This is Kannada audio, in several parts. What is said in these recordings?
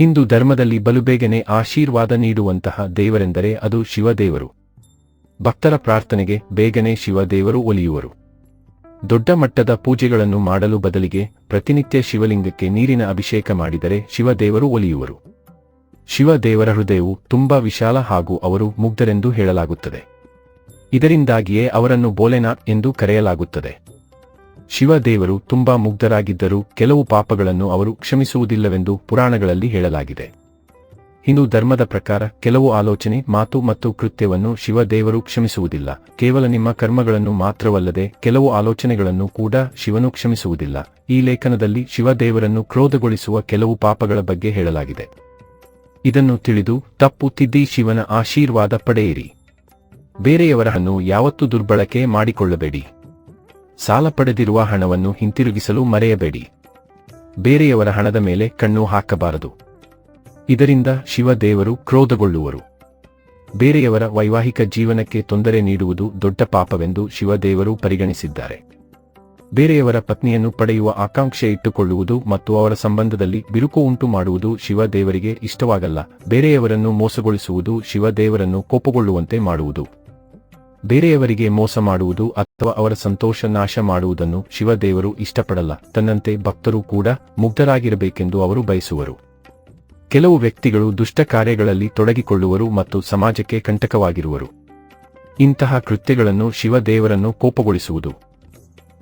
ಹಿಂದೂ ಧರ್ಮದಲ್ಲಿ ಬಲುಬೇಗನೆ ಆಶೀರ್ವಾದ ನೀಡುವಂತಹ ದೇವರೆಂದರೆ ಅದು ಶಿವದೇವರು. ಭಕ್ತರ ಪ್ರಾರ್ಥನೆಗೆ ಬೇಗನೆ ಶಿವದೇವರು ಒಲಿಯುವರು. ದೊಡ್ಡ ಮಟ್ಟದ ಪೂಜೆಗಳನ್ನು ಮಾಡಲು ಬದಲಿಗೆ ಪ್ರತಿನಿತ್ಯ ಶಿವಲಿಂಗಕ್ಕೆ ನೀರಿನ ಅಭಿಷೇಕ ಮಾಡಿದರೆ ಶಿವದೇವರು ಒಲಿಯುವರು. ಶಿವದೇವರ ಹೃದಯವು ತುಂಬಾ ವಿಶಾಲ ಹಾಗೂ ಅವರು ಮುಗ್ಧರೆಂದು ಹೇಳಲಾಗುತ್ತದೆ. ಇದರಿಂದಾಗಿಯೇ ಅವರನ್ನು ಬೋಲೆನಾಥ್ ಎಂದು ಕರೆಯಲಾಗುತ್ತದೆ. ಶಿವದೇವರು ತುಂಬಾ ಮುಗ್ಧರಾಗಿದ್ದರೂ ಕೆಲವು ಪಾಪಗಳನ್ನು ಅವರು ಕ್ಷಮಿಸುವುದಿಲ್ಲವೆಂದು ಪುರಾಣಗಳಲ್ಲಿ ಹೇಳಲಾಗಿದೆ. ಹಿಂದೂ ಧರ್ಮದ ಪ್ರಕಾರ ಕೆಲವು ಆಲೋಚನೆ, ಮಾತು ಮತ್ತು ಕೃತ್ಯವನ್ನು ಶಿವದೇವರು ಕ್ಷಮಿಸುವುದಿಲ್ಲ. ಕೇವಲ ನಿಮ್ಮ ಕರ್ಮಗಳನ್ನು ಮಾತ್ರವಲ್ಲದೆ ಕೆಲವು ಆಲೋಚನೆಗಳನ್ನು ಕೂಡ ಶಿವನು ಕ್ಷಮಿಸುವುದಿಲ್ಲ. ಈ ಲೇಖನದಲ್ಲಿ ಶಿವದೇವರನ್ನು ಕ್ರೋಧಗೊಳಿಸುವ ಕೆಲವು ಪಾಪಗಳ ಬಗ್ಗೆ ಹೇಳಲಾಗಿದೆ. ಇದನ್ನು ತಿಳಿದು, ತಪ್ಪು ತಿದ್ದಿ ಶಿವನ ಆಶೀರ್ವಾದ ಪಡೆಯಿರಿ. ಬೇರೆಯವರ ಹಣ್ಣು ಯಾವತ್ತೂ ದುರ್ಬಳಕೆ ಮಾಡಿಕೊಳ್ಳಬೇಡಿ. ಸಾಲ ಪಡೆದಿರುವ ಹಣವನ್ನು ಹಿಂತಿರುಗಿಸಲು ಮರೆಯಬೇಡಿ. ಬೇರೆಯವರ ಹಣದ ಮೇಲೆ ಕಣ್ಣು ಹಾಕಬಾರದು. ಇದರಿಂದ ಶಿವದೇವರು ಕ್ರೋಧಗೊಳ್ಳುವರು. ಬೇರೆಯವರ ವೈವಾಹಿಕ ಜೀವನಕ್ಕೆ ತೊಂದರೆ ನೀಡುವುದು ದೊಡ್ಡ ಪಾಪವೆಂದು ಶಿವದೇವರು ಪರಿಗಣಿಸಿದ್ದಾರೆ. ಬೇರೆಯವರ ಪತ್ನಿಯನ್ನು ಪಡೆಯುವ ಆಕಾಂಕ್ಷೆ ಇಟ್ಟುಕೊಳ್ಳುವುದು ಮತ್ತು ಅವರ ಸಂಬಂಧದಲ್ಲಿ ಬಿರುಕು ಉಂಟು ಮಾಡುವುದು ಶಿವದೇವರಿಗೆ ಇಷ್ಟವಾಗಲ್ಲ. ಬೇರೆಯವರನ್ನು ಮೋಸಗೊಳಿಸುವುದು ಶಿವದೇವರನ್ನು ಕೋಪಗೊಳ್ಳುವಂತೆ ಮಾಡುವುದು. ಬೇರೆಯವರಿಗೆ ಮೋಸ ಮಾಡುವುದು ಅಥವಾ ಅವರ ಸಂತೋಷ ನಾಶ ಮಾಡುವುದನ್ನು ಶಿವದೇವರು ಇಷ್ಟಪಡಲ್ಲ. ತನ್ನಂತೆ ಭಕ್ತರು ಕೂಡ ಮುಗ್ಧರಾಗಿರಬೇಕೆಂದು ಅವರು ಬಯಸುವರು. ಕೆಲವು ವ್ಯಕ್ತಿಗಳು ದುಷ್ಟ ಕಾರ್ಯಗಳಲ್ಲಿ ತೊಡಗಿಕೊಳ್ಳುವರು ಮತ್ತು ಸಮಾಜಕ್ಕೆ ಕಂಟಕವಾಗಿರುವರು. ಇಂತಹ ಕೃತ್ಯಗಳನ್ನು ಶಿವದೇವರನ್ನು ಕೋಪಗೊಳಿಸುವುದು.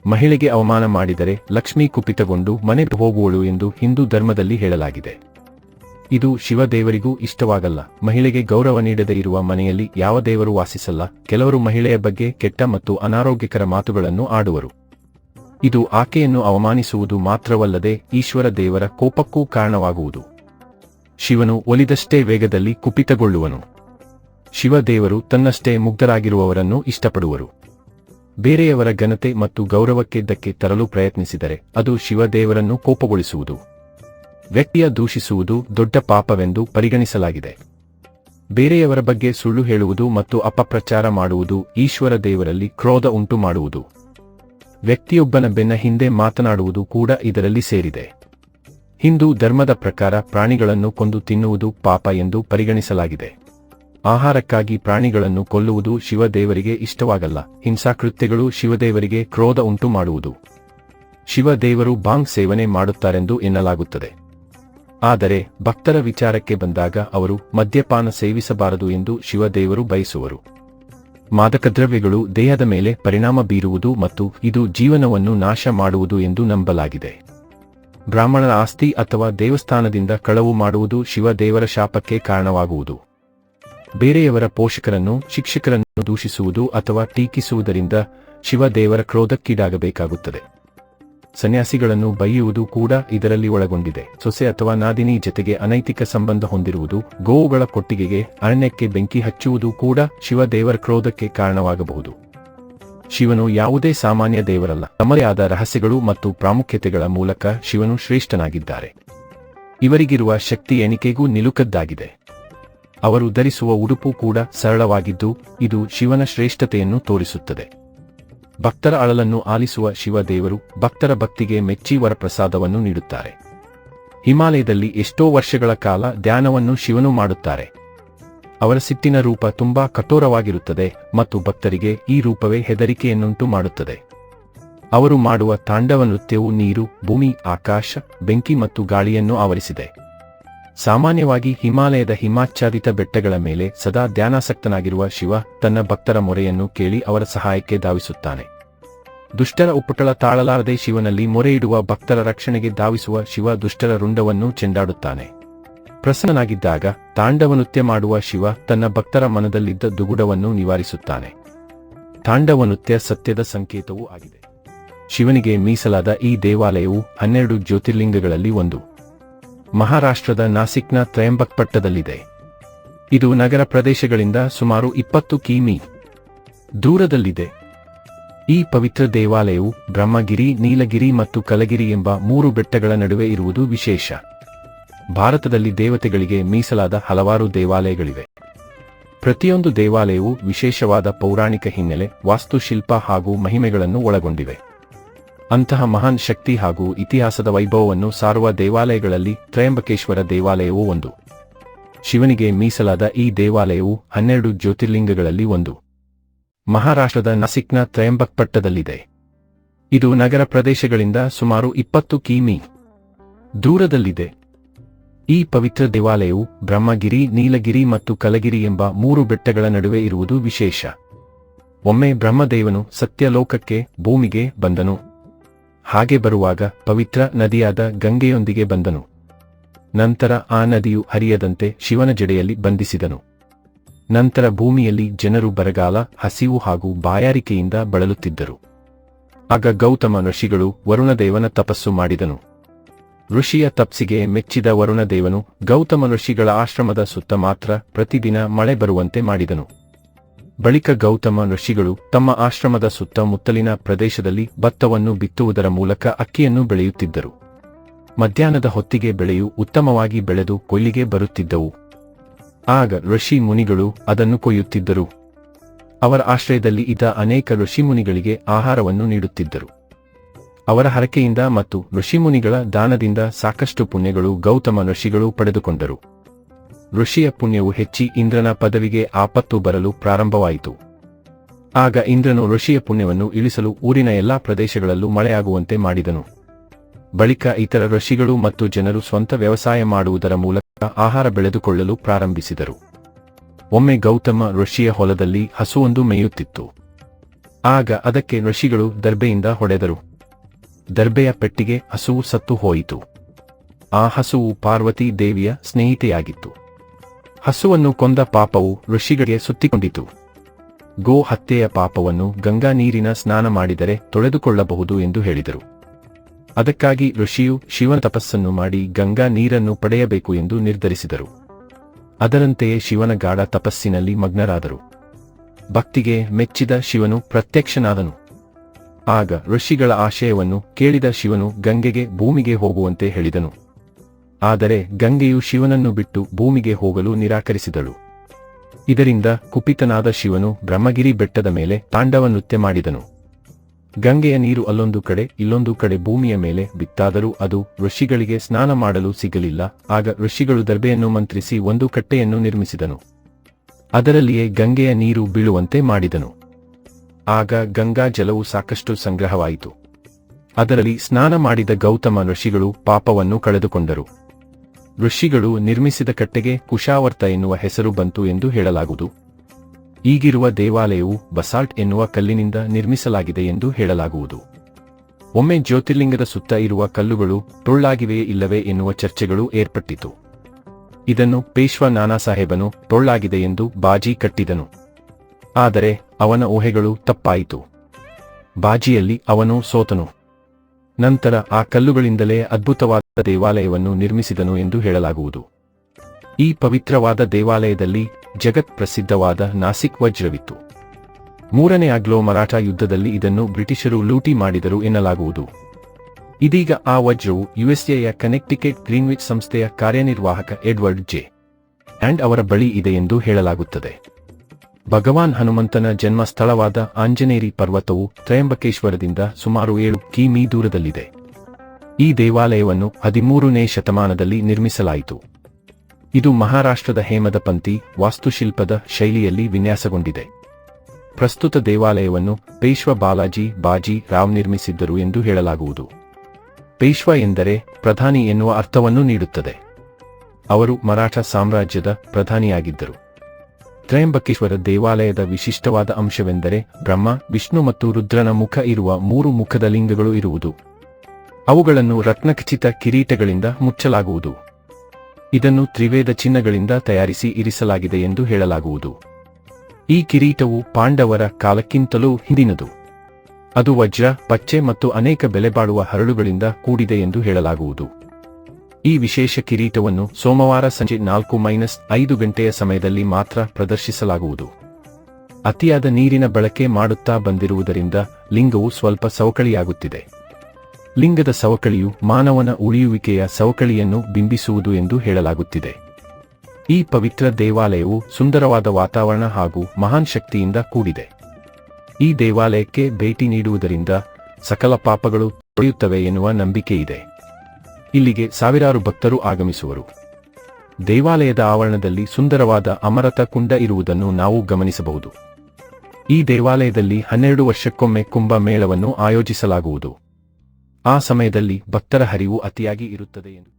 ಮಹಿಳೆಗೆ ಅವಮಾನ ಮಾಡಿದರೆ ಲಕ್ಷ್ಮೀ ಕುಪಿತಗೊಂಡು ಮನೆ ಹೋಗುವಳು ಎಂದು ಹಿಂದೂ ಧರ್ಮದಲ್ಲಿ ಹೇಳಲಾಗಿದೆ. ಇದು ಶಿವದೇವರಿಗೂ ಇಷ್ಟವಾಗಲ್ಲ. ಮಹಿಳೆಗೆ ಗೌರವ ನೀಡದೇ ಇರುವ ಮನೆಯಲ್ಲಿ ಯಾವ ದೇವರು ವಾಸಿಸಲ್ಲ. ಕೆಲವರು ಮಹಿಳೆಯ ಬಗ್ಗೆ ಕೆಟ್ಟ ಮತ್ತು ಅನಾರೋಗ್ಯಕರ ಮಾತುಗಳನ್ನು ಆಡುವರು. ಇದು ಆಕೆಯನ್ನು ಅವಮಾನಿಸುವುದು ಮಾತ್ರವಲ್ಲದೆ ಈಶ್ವರ ದೇವರ ಕೋಪಕ್ಕೂ ಕಾರಣವಾಗುವುದು. ಶಿವನು ಒಲಿದಷ್ಟೇ ವೇಗದಲ್ಲಿ ಕುಪಿತಗೊಳ್ಳುವನು. ಶಿವದೇವರು ತನ್ನಷ್ಟೇ ಮುಗ್ಧರಾಗಿರುವವರನ್ನು ಇಷ್ಟಪಡುವರು. ಬೇರೆಯವರ ಘನತೆ ಮತ್ತು ಗೌರವಕ್ಕೆ ದಕ್ಕೆ ತರಲು ಪ್ರಯತ್ನಿಸಿದರೆ ಅದು ಶಿವದೇವರನ್ನು ಕೋಪಗೊಳಿಸುವುದು. ವ್ಯಕ್ತಿಯ ದೂಷಿಸುವುದು ದೊಡ್ಡ ಪಾಪವೆಂದು ಪರಿಗಣಿಸಲಾಗಿದೆ. ಬೇರೆಯವರ ಬಗ್ಗೆ ಸುಳ್ಳು ಹೇಳುವುದು ಮತ್ತು ಅಪಪ್ರಚಾರ ಮಾಡುವುದು ಈಶ್ವರ ದೇವರಲ್ಲಿ ಕ್ರೋಧ ಉಂಟು ಮಾಡುವುದು ವ್ಯಕ್ತಿಯೊಬ್ಬನ ಬೆನ್ನ ಹಿಂದೆ ಮಾತನಾಡುವುದು ಕೂಡ ಇದರಲ್ಲಿ ಸೇರಿದೆ. ಹಿಂದೂ ಧರ್ಮದ ಪ್ರಕಾರ ಪ್ರಾಣಿಗಳನ್ನು ಕೊಂದು ತಿನ್ನುವುದು ಪಾಪ ಎಂದು ಪರಿಗಣಿಸಲಾಗಿದೆ. ಆಹಾರಕ್ಕಾಗಿ ಪ್ರಾಣಿಗಳನ್ನು ಕೊಲ್ಲುವುದು ಶಿವದೇವರಿಗೆ ಇಷ್ಟವಾಗಲ್ಲ, ಹಿಂಸಾಕೃತ್ಯಗಳು ಶಿವದೇವರಿಗೆ ಕ್ರೋಧ ಉಂಟು ಮಾಡುವುದು ಶಿವದೇವರು ಬಾಂಗ್ ಸೇವನೆ ಮಾಡುತ್ತಾರೆಂದು ಎನ್ನಲಾಗುತ್ತದೆ. ಆದರೆ ಭಕ್ತರ ವಿಚಾರಕ್ಕೆ ಬಂದಾಗ ಅವರು ಮದ್ಯಪಾನ ಸೇವಿಸಬಾರದು ಎಂದು ಶಿವದೇವರು ಬಯಸುವರು. ಮಾದಕದ್ರವ್ಯಗಳು ದೇಹದ ಮೇಲೆ ಪರಿಣಾಮ ಬೀರುವುದು ಮತ್ತು ಇದು ಜೀವನವನ್ನು ನಾಶ ಮಾಡುವುದು ಎಂದು ನಂಬಲಾಗಿದೆ. ಬ್ರಾಹ್ಮಣರ ಆಸ್ತಿ ಅಥವಾ ದೇವಸ್ಥಾನದಿಂದ ಕಳವು ಮಾಡುವುದು ಶಿವದೇವರ ಶಾಪಕ್ಕೆ ಕಾರಣವಾಗುವುದು. ಬೇರೆಯವರ ಪೋಷಕರನ್ನು, ಶಿಕ್ಷಕರನ್ನು ದೂಷಿಸುವುದು ಅಥವಾ ಟೀಕಿಸುವುದರಿಂದ ಶಿವದೇವರ ಕ್ರೋಧಕ್ಕೀಡಾಗಬೇಕಾಗುತ್ತದೆ. ಸನ್ಯಾಸಿಗಳನ್ನು ಬೈಯುವುದು ಕೂಡ ಇದರಲ್ಲಿ ಒಳಗೊಂಡಿದೆ. ಸೊಸೆ ಅಥವಾ ನಾದಿನಿ ಜತೆಗೆ ಅನೈತಿಕ ಸಂಬಂಧ ಹೊಂದಿರುವುದು, ಗೋವುಗಳ ಕೊಟ್ಟಿಗೆಗೆ ಅರಣ್ಯಕ್ಕೆ ಬೆಂಕಿ ಹಚ್ಚುವುದು ಕೂಡ ಶಿವದೇವರ ಕ್ರೋಧಕ್ಕೆ ಕಾರಣವಾಗಬಹುದು. ಶಿವನು ಯಾವುದೇ ಸಾಮಾನ್ಯ ದೇವರಲ್ಲ. ತಮ್ಮದೇ ಆದ ರಹಸ್ಯಗಳು ಮತ್ತು ಪ್ರಾಮುಖ್ಯತೆಗಳ ಮೂಲಕ ಶಿವನು ಶ್ರೇಷ್ಠನಾಗಿದ್ದಾರೆ. ಇವರಿಗಿರುವ ಶಕ್ತಿ ಎಣಿಕೆಗೂ ನಿಲುಕದ್ದಾಗಿದೆ. ಅವರು ಧರಿಸುವ ಉಡುಪು ಕೂಡ ಸರಳವಾಗಿದ್ದು, ಇದು ಶಿವನ ಶ್ರೇಷ್ಠತೆಯನ್ನು ತೋರಿಸುತ್ತದೆ. ಭಕ್ತರ ಅಳಲನ್ನು ಆಲಿಸುವ ಶಿವದೇವರು ಭಕ್ತರ ಭಕ್ತಿಗೆ ಮೆಚ್ಚಿ ವರಪ್ರಸಾದವನ್ನು ನೀಡುತ್ತಾರೆ. ಹಿಮಾಲಯದಲ್ಲಿ ಎಷ್ಟೋ ವರ್ಷಗಳ ಕಾಲ ಧ್ಯಾನವನ್ನು ಶಿವನು ಮಾಡುತ್ತಾರೆ. ಅವರ ಸಿಟ್ಟಿನ ರೂಪ ತುಂಬಾ ಕಠೋರವಾಗಿರುತ್ತದೆ ಮತ್ತು ಭಕ್ತರಿಗೆ ಈ ರೂಪವೇ ಹೆದರಿಕೆಯನ್ನುಂಟು ಮಾಡುತ್ತದೆ. ಅವರು ಮಾಡುವ ತಾಂಡವ ನೃತ್ಯವು ನೀರು, ಭೂಮಿ, ಆಕಾಶ, ಬೆಂಕಿ ಮತ್ತು ಗಾಳಿಯನ್ನು ಆವರಿಸಿದೆ. ಸಾಮಾನ್ಯವಾಗಿ ಹಿಮಾಲಯದ ಹಿಮಾಚ್ಛಾದಿತ ಬೆಟ್ಟಗಳ ಮೇಲೆ ಸದಾ ಧ್ಯಾನಾಸಕ್ತನಾಗಿರುವ ಶಿವ ತನ್ನ ಭಕ್ತರ ಮೊರೆಯನ್ನು ಕೇಳಿ ಅವರ ಸಹಾಯಕ್ಕೆ ಧಾವಿಸುತ್ತಾನೆ. ದುಷ್ಟರ ಉಪಟಳ ತಾಳಲಾರದೆ ಶಿವನಲ್ಲಿ ಮೊರೆಯಿಡುವ ಭಕ್ತರ ರಕ್ಷಣೆಗೆ ಧಾವಿಸುವ ಶಿವ ದುಷ್ಟರ ರುಂಡವನ್ನು ಚೆಂಡಾಡುತ್ತಾನೆ. ಪ್ರಸನ್ನನಾಗಿದ್ದಾಗ ತಾಂಡವ ನೃತ್ಯ ಮಾಡುವ ಶಿವ ತನ್ನ ಭಕ್ತರ ಮನದಲ್ಲಿದ್ದ ದುಗುಡವನ್ನು ನಿವಾರಿಸುತ್ತಾನೆ. ತಾಂಡವ ನೃತ್ಯ ಸತ್ಯದ ಸಂಕೇತವೂ ಆಗಿದೆ. ಶಿವನಿಗೆ ಮೀಸಲಾದ ಈ ದೇವಾಲಯವು ಹನ್ನೆರಡು ಜ್ಯೋತಿರ್ಲಿಂಗಗಳಲ್ಲಿ ಒಂದು. ಮಹಾರಾಷ್ಟ್ರದ ನಾಸಿಕ್ನ ತ್ರಯಂಬಕ್ಪಟ್ಟದಲ್ಲಿದೆ. ಇದು ನಗರ ಪ್ರದೇಶಗಳಿಂದ ಸುಮಾರು ಇಪ್ಪತ್ತು ಕಿಮೀ ದೂರದಲ್ಲಿದೆ. ಈ ಪವಿತ್ರ ದೇವಾಲಯವು ಬ್ರಹ್ಮಗಿರಿ, ನೀಲಗಿರಿ ಮತ್ತು ಕಲಗಿರಿ ಎಂಬ ಮೂರು ಬೆಟ್ಟಗಳ ನಡುವೆ ಇರುವುದು ವಿಶೇಷ. ಭಾರತದಲ್ಲಿ ದೇವತೆಗಳಿಗೆ ಮೀಸಲಾದ ಹಲವಾರು ದೇವಾಲಯಗಳಿವೆ. ಪ್ರತಿಯೊಂದು ದೇವಾಲಯವು ವಿಶೇಷವಾದ ಪೌರಾಣಿಕ ಹಿನ್ನೆಲೆ, ವಾಸ್ತುಶಿಲ್ಪ ಹಾಗೂ ಮಹಿಮೆಗಳನ್ನು ಒಳಗೊಂಡಿವೆ. ಅಂತಹ ಮಹಾನ್ ಶಕ್ತಿ ಹಾಗೂ ಇತಿಹಾಸದ ವೈಭವವನ್ನು ಸಾರುವ ದೇವಾಲಯಗಳಲ್ಲಿ ತ್ರಯಂಬಕೇಶ್ವರ ದೇವಾಲಯವೂ ಒಂದು. ಶಿವನಿಗೆ ಮೀಸಲಾದ ಈ ದೇವಾಲಯವು ಹನ್ನೆರಡು ಜ್ಯೋತಿರ್ಲಿಂಗಗಳಲ್ಲಿ ಒಂದು. ಮಹಾರಾಷ್ಟ್ರದ ನಾಸಿಕ್ನ ತ್ರಯಂಬಕ್ ಪಟ್ಟದಲ್ಲಿದೆ ಇದು ನಗರ ಪ್ರದೇಶಗಳಿಂದ ಸುಮಾರು ಇಪ್ಪತ್ತು ಕಿಮಿ ದೂರದಲ್ಲಿದೆ. ಈ ಪವಿತ್ರ ದೇವಾಲಯವು ಬ್ರಹ್ಮಗಿರಿ, ನೀಲಗಿರಿ ಮತ್ತು ಕಲಗಿರಿ ಎಂಬ ಮೂರು ಬೆಟ್ಟಗಳ ನಡುವೆ ಇರುವುದು ವಿಶೇಷ. ಒಮ್ಮೆ ಬ್ರಹ್ಮದೇವನು ಸತ್ಯಲೋಕಕ್ಕೆ, ಭೂಮಿಗೆ ಬಂದನು. ಹಾಗೆ ಬರುವಾಗ ಪವಿತ್ರ ನದಿಯಾದ ಗಂಗೆಯೊಂದಿಗೆ ಬಂದನು. ನಂತರ ಆ ನದಿಯು ಹರಿಯದಂತೆ ಶಿವನ ಜಡೆಯಲ್ಲಿ ಬಂಧಿಸಿದನು. ನಂತರ ಭೂಮಿಯಲ್ಲಿ ಜನರು ಬರಗಾಲ, ಹಸಿವು ಹಾಗೂ ಬಾಯಾರಿಕೆಯಿಂದ ಬಳಲುತ್ತಿದ್ದರು. ಆಗ ಗೌತಮ ಋಷಿಗಳು ವರುಣದೇವನ ತಪಸ್ಸು ಮಾಡಿದನು. ಋಷಿಯ ತಪ್ಸಿಗೆ ಮೆಚ್ಚಿದ ವರುಣದೇವನು ಗೌತಮ ಋಷಿಗಳ ಆಶ್ರಮದ ಸುತ್ತ ಮಾತ್ರ ಪ್ರತಿದಿನ ಮಳೆ ಬರುವಂತೆ ಮಾಡಿದನು. ಬಳಿಕ ಗೌತಮ ಋಷಿಗಳು ತಮ್ಮ ಆಶ್ರಮದ ಸುತ್ತಮುತ್ತಲಿನ ಪ್ರದೇಶದಲ್ಲಿ ಭತ್ತವನ್ನು ಬಿತ್ತುವುದರ ಮೂಲಕ ಅಕ್ಕಿಯನ್ನು ಬೆಳೆಯುತ್ತಿದ್ದರು. ಮಧ್ಯಾಹ್ನದ ಹೊತ್ತಿಗೆ ಬೆಳೆಯು ಉತ್ತಮವಾಗಿ ಬೆಳೆದು ಕೊಯ್ಲಿಗೆ ಬರುತ್ತಿದ್ದವು. ಆಗ ಋಷಿ ಮುನಿಗಳು ಅದನ್ನು ಕೊಯ್ಯುತ್ತಿದ್ದರು. ಅವರ ಆಶ್ರಯದಲ್ಲಿ ಇದ್ದ ಅನೇಕ ಋಷಿಮುನಿಗಳಿಗೆ ಆಹಾರವನ್ನು ನೀಡುತ್ತಿದ್ದರು. ಅವರ ಹರಕೆಯಿಂದ ಮತ್ತು ಋಷಿಮುನಿಗಳ ದಾನದಿಂದ ಸಾಕಷ್ಟು ಪುಣ್ಯಗಳು ಗೌತಮ ಋಷಿಗಳು ಪಡೆದುಕೊಂಡರು. ಋಷಿಯ ಪುಣ್ಯವು ಹೆಚ್ಚಿ ಇಂದ್ರನ ಪದವಿಗೆ ಆಪತ್ತು ಬರಲು ಪ್ರಾರಂಭವಾಯಿತು. ಆಗ ಇಂದ್ರನು ಋಷಿಯ ಪುಣ್ಯವನ್ನು ಇಳಿಸಲು ಊರಿನ ಎಲ್ಲಾ ಪ್ರದೇಶಗಳಲ್ಲೂ ಮಳೆಯಾಗುವಂತೆ ಮಾಡಿದನು. ಬಳಿಕ ಇತರ ಋಷಿಗಳು ಮತ್ತು ಜನರು ಸ್ವಂತ ವ್ಯವಸಾಯ ಮಾಡುವುದರ ಮೂಲಕ ಆಹಾರ ಬೆಳೆದುಕೊಳ್ಳಲು ಪ್ರಾರಂಭಿಸಿದರು. ಒಮ್ಮೆ ಗೌತಮ ಋಷಿಯ ಹೊಲದಲ್ಲಿ ಹಸುವೊಂದು ಮೇಯುತ್ತಿತ್ತು. ಆಗ ಅದಕ್ಕೆ ಋಷಿಗಳು ದರ್ಬೆಯಿಂದ ಹೊಡೆದರು. ದರ್ಬೆಯ ಪೆಟ್ಟಿಗೆ ಹಸುವು ಸತ್ತು ಹೋಯಿತು. ಆ ಹಸುವು ಪಾರ್ವತಿ ದೇವಿಯ ಸ್ನೇಹಿತೆಯಾಗಿತ್ತು. ಹಸುವನ್ನು ಕೊಂದ ಪಾಪವು ಋಷಿಗಳಿಗೆ ಸುತ್ತಿಕೊಂಡಿತು. ಗೋ ಹತ್ಯೆಯ ಪಾಪವನ್ನು ಗಂಗಾ ನೀರಿನ ಸ್ನಾನ ಮಾಡಿದರೆ ತೊಳೆದುಕೊಳ್ಳಬಹುದು ಎಂದು ಹೇಳಿದರು. ಅದಕ್ಕಾಗಿ ಋಷಿಯು ಶಿವನ ತಪಸ್ಸನ್ನು ಮಾಡಿ ಗಂಗಾ ನೀರನ್ನು ಪಡೆಯಬೇಕು ಎಂದು ನಿರ್ಧರಿಸಿದರು. ಅದರಂತೆಯೇ ಶಿವನ ಗಾಢ ತಪಸ್ಸಿನಲ್ಲಿ ಮಗ್ನರಾದರು. ಭಕ್ತಿಗೆ ಮೆಚ್ಚಿದ ಶಿವನು ಪ್ರತ್ಯಕ್ಷನಾದನು. ಆಗ ಋಷಿಗಳ ಆಶಯವನ್ನು ಕೇಳಿದ ಶಿವನು ಗಂಗೆಗೆ ಭೂಮಿಗೆ ಹೋಗುವಂತೆ ಹೇಳಿದನು. ಆದರೆ ಗಂಗೆಯು ಶಿವನನ್ನು ಬಿಟ್ಟು ಭೂಮಿಗೆ ಹೋಗಲು ನಿರಾಕರಿಸಿದಳು. ಇದರಿಂದ ಕುಪಿತನಾದ ಶಿವನು ಬ್ರಹ್ಮಗಿರಿ ಬೆಟ್ಟದ ಮೇಲೆ ತಾಂಡವ ನೃತ್ಯ ಮಾಡಿದನು. ಗಂಗೆಯ ನೀರು ಅಲ್ಲೊಂದು ಕಡೆ, ಇಲ್ಲೊಂದು ಕಡೆ ಭೂಮಿಯ ಮೇಲೆ ಬಿತ್ತಾದರೂ ಅದು ಋಷಿಗಳಿಗೆ ಸ್ನಾನ ಮಾಡಲು ಸಿಗಲಿಲ್ಲ. ಆಗ ಋಷಿಗಳು ದರ್ಬೆಯನ್ನು ಮಂತ್ರಿಸಿ ಒಂದು ಕಟ್ಟೆಯನ್ನು ನಿರ್ಮಿಸಿದನು. ಅದರಲ್ಲಿಯೇ ಗಂಗೆಯ ನೀರು ಬೀಳುವಂತೆ ಮಾಡಿದನು. ಆಗ ಗಂಗಾ ಜಲವು ಸಾಕಷ್ಟು ಸಂಗ್ರಹವಾಯಿತು. ಅದರಲ್ಲಿ ಸ್ನಾನ ಮಾಡಿದ ಗೌತಮ ಋಷಿಗಳು ಪಾಪವನ್ನು ಕಳೆದುಕೊಂಡರು. ಋಷಿಗಳು ನಿರ್ಮಿಸಿದ ಕಟ್ಟೆಗೆ ಕುಶಾವರ್ತ ಎನ್ನುವ ಹೆಸರು ಬಂತು ಎಂದು ಹೇಳಲಾಗುವುದು. ಈಗಿರುವ ದೇವಾಲಯವು ಬಸಾಲ್ಟ್ ಎನ್ನುವ ಕಲ್ಲಿನಿಂದ ನಿರ್ಮಿಸಲಾಗಿದೆ ಎಂದು ಹೇಳಲಾಗುವುದು. ಒಮ್ಮೆ ಜ್ಯೋತಿರ್ಲಿಂಗದ ಸುತ್ತ ಇರುವ ಕಲ್ಲುಗಳು ಟೊಳ್ಳಾಗಿವೆಯೇ ಇಲ್ಲವೇ ಎನ್ನುವ ಚರ್ಚೆಗಳು ಏರ್ಪಟ್ಟಿತು. ಇದನ್ನು ಪೇಶ್ವ ನಾನಾಸಾಹೇಬನು ಟೊಳ್ಳಾಗಿದೆ ಎಂದು ಬಾಜಿ ಕಟ್ಟಿದನು. ಆದರೆ ಅವನ ಊಹೆಗಳು ತಪ್ಪಾಯಿತು. ಬಾಜಿಯಲ್ಲಿ ಅವನು ಸೋತನು. ನಂತರ ಆ ಕಲ್ಲುಗಳಿಂದಲೇ ಅದ್ಭುತವಾದ ದೇವಾಲಯವನ್ನು ನಿರ್ಮಿಸಿದನು ಎಂದು ಹೇಳಲಾಗುವುದು. ಈ ಪವಿತ್ರವಾದ ದೇವಾಲಯದಲ್ಲಿ ಜಗತ್ ಪ್ರಸಿದ್ಧವಾದ ನಾಸಿಕ್ ವಜ್ರವಿತ್ತು. ಮೂರನೇ ಆಗ್ಲೋ ಮರಾಠ ಯುದ್ಧದಲ್ಲಿ ಇದನ್ನು ಬ್ರಿಟಿಷರು ಲೂಟಿ ಮಾಡಿದರು ಎನ್ನಲಾಗುವುದು. ಇದೀಗ ಆ ವಜ್ರವು ಯುಎಸ್ಎಯ ಕನೆಕ್ಟಿಕೆಟ್ ಗ್ರೀನ್ವಿಚ್ ಸಂಸ್ಥೆಯ ಕಾರ್ಯನಿರ್ವಾಹಕ ಎಡ್ವರ್ಡ್ ಜೆ. ಅಂಡ್ ಅವರ ಬಳಿ ಇದೆ ಎಂದು ಹೇಳಲಾಗುತ್ತದೆ. ಭಗವಾನ್ ಹನುಮಂತನ ಜನ್ಮ ಸ್ಥಳವಾದ ಆಂಜನೇರಿ ಪರ್ವತವು ತ್ರಯಂಬಕೇಶ್ವರದಿಂದ ಸುಮಾರು ಏಳು ಕಿಮೀ ದೂರದಲ್ಲಿದೆ. ಈ ದೇವಾಲಯವನ್ನು ಹದಿಮೂರನೇ ಶತಮಾನದಲ್ಲಿ ನಿರ್ಮಿಸಲಾಯಿತು. ಇದು ಮಹಾರಾಷ್ಟ್ರದ ಹೇಮದ ಪಂಥಿ, ವಾಸ್ತುಶಿಲ್ಪದ ಶೈಲಿಯಲ್ಲಿ ವಿನ್ಯಾಸಗೊಂಡಿದೆ. ಪ್ರಸ್ತುತ ದೇವಾಲಯವನ್ನು ಪೇಶ್ವ ಬಾಲಾಜಿ, ಬಾಜಿ ರಾವ್ ನಿರ್ಮಿಸಿದ್ದರು ಎಂದು ಹೇಳಲಾಗುವುದು. ಪೇಶ್ವ ಎಂದರೆ ಪ್ರಧಾನಿ ಎನ್ನುವ ಅರ್ಥವನ್ನು ನೀಡುತ್ತದೆ. ಅವರು ಮರಾಠ ಸಾಮ್ರಾಜ್ಯದ ಪ್ರಧಾನಿಯಾಗಿದ್ದರು. ತ್ರಯಂಬಕೇಶ್ವರ ದೇವಾಲಯದ ವಿಶಿಷ್ಟವಾದ ಅಂಶವೆಂದರೆ ಬ್ರಹ್ಮ, ವಿಷ್ಣು ಮತ್ತು ರುದ್ರನ ಮುಖ ಇರುವ ಮೂರು ಮುಖದ ಲಿಂಗಗಳು ಇರುವುದು. ಅವುಗಳನ್ನು ರತ್ನಖಚಿತ ಕಿರೀಟಗಳಿಂದ ಮುಚ್ಚಲಾಗುವುದು. ಇದನ್ನು ತ್ರಿವೇದ ಚಿನ್ನಗಳಿಂದ ತಯಾರಿಸಿ ಇರಿಸಲಾಗಿದೆ ಎಂದು ಹೇಳಲಾಗುವುದು. ಈ ಕಿರೀಟವು ಪಾಂಡವರ ಕಾಲಕ್ಕಿಂತಲೂ ಹಿಂದಿನದು. ಅದು ವಜ್ರ, ಪಚ್ಚೆ ಮತ್ತು ಅನೇಕ ಬೆಲೆಬಾಳುವ ಹರಳುಗಳಿಂದ ಕೂಡಿದೆ ಎಂದು ಹೇಳಲಾಗುವುದು. ಈ ವಿಶೇಷ ಕಿರೀಟವನ್ನು ಸೋಮವಾರ ಸಂಜೆ ನಾಲ್ಕು ಮೈನಸ್ ಐದು ಗಂಟೆಯ ಸಮಯದಲ್ಲಿ ಮಾತ್ರ ಪ್ರದರ್ಶಿಸಲಾಗುವುದು. ಅತಿಯಾದ ನೀರಿನ ಬಳಕೆ ಮಾಡುತ್ತಾ ಬಂದಿರುವುದರಿಂದ ಲಿಂಗವು ಸ್ವಲ್ಪ ಸವಕಳಿಯಾಗುತ್ತಿದೆ. ಲಿಂಗದ ಸವಕಳಿಯು ಮಾನವನ ಉಳಿಯುವಿಕೆಯ ಸವಕಳಿಯನ್ನು ಬಿಂಬಿಸುವುದು ಎಂದು ಹೇಳಲಾಗುತ್ತಿದೆ. ಈ ಪವಿತ್ರ ದೇವಾಲಯವು ಸುಂದರವಾದ ವಾತಾವರಣ ಹಾಗೂ ಮಹಾನ್ ಶಕ್ತಿಯಿಂದ ಕೂಡಿದೆ. ಈ ದೇವಾಲಯಕ್ಕೆ ಭೇಟಿ ನೀಡುವುದರಿಂದ ಸಕಲ ಪಾಪಗಳು ಪಡೆಯುತ್ತವೆ ಎನ್ನುವ ನಂಬಿಕೆ ಇದೆ ಇಲ್ಲಿಗೆ ಸಾವಿರಾರು ಭಕ್ತರು ಆಗಮಿಸುವರು. ದೇವಾಲಯದ ಆವರಣದಲ್ಲಿ ಸುಂದರವಾದ ಅಮರತ ಕುಂಡ ಇರುವುದನ್ನು ನಾವು ಗಮನಿಸಬಹುದು. ಈ ದೇವಾಲಯದಲ್ಲಿ ಹನ್ನೆರಡು ವರ್ಷಕ್ಕೊಮ್ಮೆ ಕುಂಭ ಮೇಳವನ್ನು ಆಯೋಜಿಸಲಾಗುವುದು. ಆ ಸಮಯದಲ್ಲಿ ಭಕ್ತರ ಹರಿವು ಅತಿಯಾಗಿ ಇರುತ್ತದೆ ಎಂದು